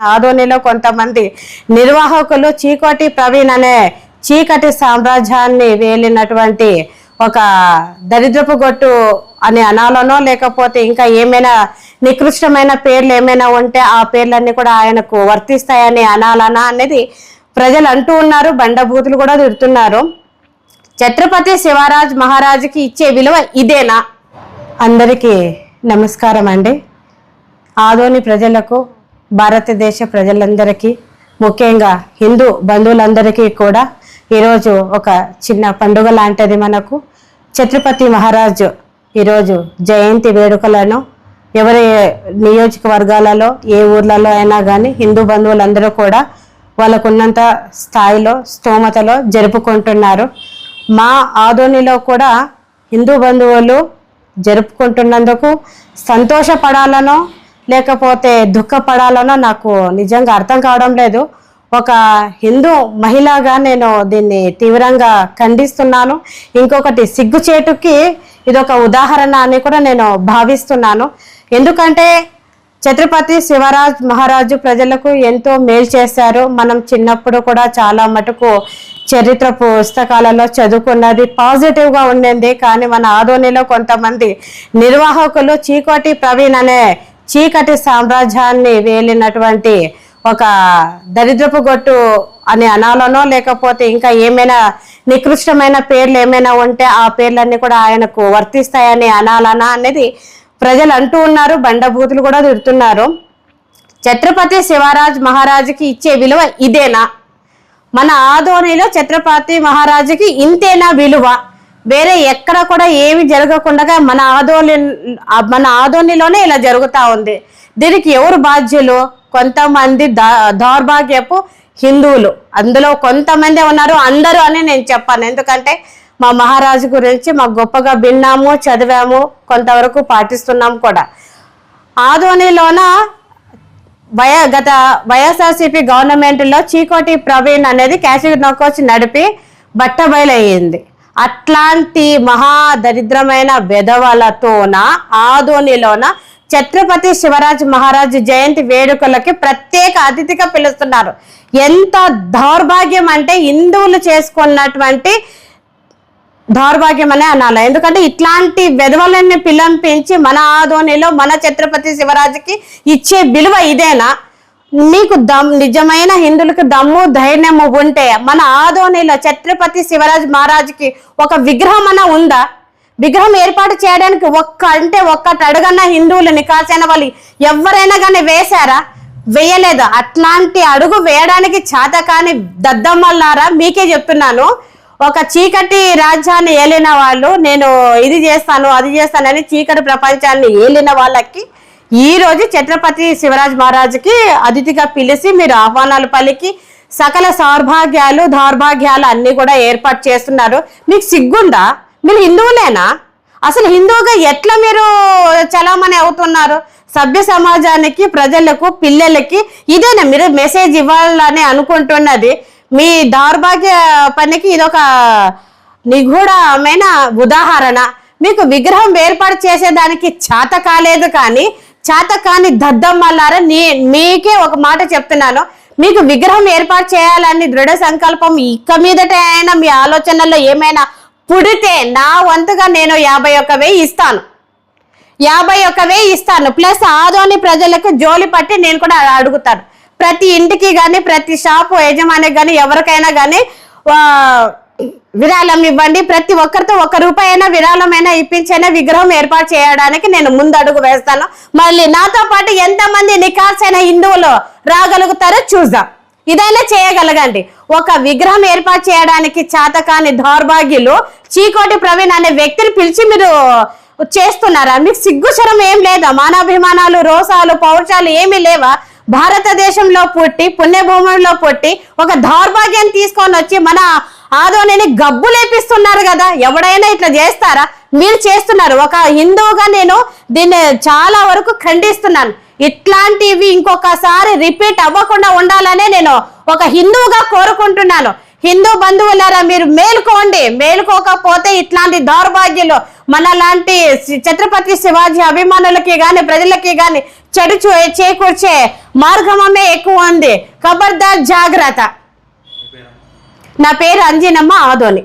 ఆదోనిలో కొంతమంది నిర్వాహకులు చీకోటి ప్రవీణ్ అనే చీకటి సామ్రాజ్యాన్ని వేలినటువంటి ఒక దరిద్రపు గొట్టు అని అనాలనో లేకపోతే ఇంకా ఏమైనా నికృష్టమైన పేర్లు ఏమైనా ఉంటే ఆ పేర్లన్నీ కూడా ఆయనకు వర్తిస్తాయని అనాలనా అనేది ప్రజలు అంటూ ఉన్నారు బండబూతులు కూడా తిడుతున్నారు. ఛత్రపతి శివరాజ్ మహారాజుకి ఇచ్చే విలువ ఇదేనా? అందరికీ నమస్కారం అండి. ఆదోని ప్రజలకు భారతదేశ ప్రజలందరికీ ముఖ్యంగా హిందూ బంధువులందరికీ కూడా ఈరోజు ఒక చిన్న పండుగ లాంటిది మనకు. ఛత్రపతి మహారాజు ఈరోజు జయంతి వేడుకలను ఎవరి నియోజకవర్గాలలో ఏ ఊర్లలో అయినా కానీ హిందూ బంధువులందరూ కూడా వాళ్ళకున్నంత స్థాయిలో స్తోమతలో జరుపుకుంటున్నారు. మా ఆధోనిలో కూడా హిందూ బంధువులు జరుపుకుంటున్నందుకు సంతోషపడాలనో లేకపోతే దుఃఖపడాలనో నాకు నిజంగా అర్థం కావడం లేదు. ఒక హిందూ మహిళగా నేను దీన్ని తీవ్రంగా ఖండిస్తున్నాను. ఇంకొకటి సిగ్గుచేటుకి ఇదొక ఉదాహరణ అని కూడా నేను భావిస్తున్నాను. ఎందుకంటే ఛత్రపతి శివరాజ్ మహారాజు ప్రజలకు ఎంతో మేలు చేశారు. మనం చిన్నప్పుడు కూడా చాలా మటుకు చరిత్ర పుస్తకాలలో చదువుకున్నది పాజిటివ్గా ఉండింది. కానీ మన ఆదోనిలో కొంతమంది నిర్వాహకులు చీకోటి ప్రవీణ్ అనే చీకటి సామ్రాజ్యాన్ని వేలినటువంటి ఒక దరిద్రపు గొట్టు అని అనాలనో లేకపోతే ఇంకా ఏమైనా నికృష్టమైన పేర్లు ఏమైనా ఉంటే ఆ పేర్లన్నీ కూడా ఆయనకు వర్తిస్తాయని అనాలనా అనేది ప్రజలు అంటూ ఉన్నారు బండభూతులు కూడా తిడుతున్నారు. ఛత్రపతి శివరాజ్ మహారాజుకి ఇచ్చే విలువ ఇదేనా? మన ఆధోనిలో ఛత్రపతి మహారాజుకి ఇంతేనా విలువ? వేరే ఎక్కడ కూడా ఏమి జరగకుండా మన ఆధోని మన ఆధోనిలోనే ఇలా జరుగుతూ ఉంది. దీనికి ఎవరు బాధ్యులు? కొంతమంది దౌర్భాగ్యపు హిందువులు. అందులో కొంతమంది ఉన్నారు. అందరూ అని నేను చెప్పాను. ఎందుకంటే మా మహారాజు గురించి మాకు గొప్పగా విన్నాము చదివాము కొంతవరకు పాటిస్తున్నాం కూడా. ఆధోనిలోన వయ గత వైఎస్ఆర్సీపీ గవర్నమెంట్లో చీకోటి ప్రవీణ్ అనేది క్యాషియర్ నౌకోచ్ నడిపి బట్టబయలయ్యింది అట్లాంటి మహా దరిద్రమైన వెధవలతోన ఆదోనిలోన ఛత్రపతి శివరాజ్ మహారాజ్ జయంతి వేడుకలకి ప్రత్యేక అతిథిగా పిలుస్తున్నారు. ఎంత దౌర్భాగ్యం అంటే హిందువులు చేసుకున్నటువంటి దౌర్భాగ్యం అనే అనాలి. ఎందుకంటే ఇట్లాంటి వెధవలన్నీ పిలంపించి మన ఆదోనిలో మన ఛత్రపతి శివరాజుకి ఇచ్చే విలువ ఇదేనా? మీకు దమ్ నిజమైన హిందువులకు దమ్ము ధైర్యము ఉంటే మన ఆదోనిలో ఛత్రపతి శివరాజ్ మహారాజుకి ఒక విగ్రహం అన్న ఉందా? విగ్రహం ఏర్పాటు చేయడానికి ఒక్క అంటే ఒక్కటి అడుగన్న హిందువులని కాసిన వాళ్ళు ఎవరైనా కానీ వేశారా? వేయలేదు? అట్లాంటి అడుగు వేయడానికి చేత కాని దద్దమ్మలారా? మీకే చెప్తున్నాను. ఒక చీకటి రాజ్యాన్ని ఏలిన వాళ్ళు నేను ఇది చేస్తాను అది చేస్తానని చీకటి ప్రపంచాన్ని ఏలిన వాళ్ళకి ఈ రోజు ఛత్రపతి శివరాజ్ మహారాజుకి అతిథిగా పిలిచి మీరు ఆహ్వానాలు పలికి సకల సౌర్భాగ్యాలు దౌర్భాగ్యాలు అన్ని కూడా ఏర్పాటు చేస్తున్నారు. మీకు సిగ్గుందా? మీరు హిందువులేనా? అసలు హిందువుగా ఎట్లా మీరు చలామణి అవుతున్నారు? సభ్య సమాజానికి ప్రజలకు పిల్లలకి ఇదేనా మీరు మెసేజ్ ఇవ్వాలని అనుకుంటున్నది. మీ దౌర్భాగ్య పనికి ఇదొక నిగూఢమైన ఉదాహరణ. మీకు విగ్రహం ఏర్పాటు చేసేదానికి చేత కాలేదు కానీ చేత కాని దద్దమ్మలారా నీ మీకే ఒక మాట చెప్తున్నాను. మీకు విగ్రహం ఏర్పాటు చేయాలని దృఢ సంకల్పం ఇక మీదట అయినా మీ ఆలోచనల్లో ఏమైనా పుడితే నా వంతుగా నేను యాభై ఒక్క వెయ్యి ఇస్తాను. యాభై ఒక్క వెయ్యి ఇస్తాను. ప్లస్ ఆదోని ప్రజలకు జోలి పట్టి నేను కూడా అడుగుతాను. ప్రతి ఇంటికి కానీ ప్రతి షాపు యజమానికి కానీ ఎవరికైనా కానీ విరాళం ఇవ్వండి. ప్రతి ఒక్కరితో ఒక రూపాయి అయినా విరాళమైనా ఇప్పించైనా విగ్రహం ఏర్పాటు చేయడానికి నేను ముందడుగు వేస్తాను. మళ్ళీ నాతో పాటు ఎంతమంది నికాసైన హిందువులు రాగలుగుతారో చూద్దాం. ఇదైనా చేయగలగండి. ఒక విగ్రహం ఏర్పాటు చేయడానికి చాతకాని దౌర్భాగ్యులు చీకోటి ప్రవీణ్ అనే వ్యక్తిని పిలిచి మీరు చేస్తున్నారా? మీకు సిగ్గుశరం ఏం లేదా? మానాభిమానాలు రోసాలు పౌరుషాలు ఏమీ లేవా? భారతదేశంలో పుట్టి పుణ్యభూముల్లో పుట్టి ఒక దౌర్భాగ్యం తీసుకొని వచ్చి మన ఆదోనిని గబ్బు లేపిస్తున్నారు కదా ఎవడైనా ఇట్లా చేస్తారా? మీరు చేస్తున్నారు. ఒక హిందువుగా నేను దీన్ని చాలా వరకు ఖండిస్తున్నాను. ఇట్లాంటివి ఇంకొకసారి రిపీట్ అవ్వకుండా ఉండాలనే నేను ఒక హిందువుగా కోరుకుంటున్నాను. హిందూ బంధువులారా మీరు మేలుకోండి. మేలుకోకపోతే ఇట్లాంటి దౌర్భాగ్యులు మన లాంటి ఛత్రపతి శివాజీ అభిమానులకి కానీ ప్రజలకి కానీ చెడు చేకూర్చే మార్గమే ఎక్కువ ఉంది. ఖబర్దార్ జాగ్రత్త. నా పేరు అంజనమ్మ ఆదోని.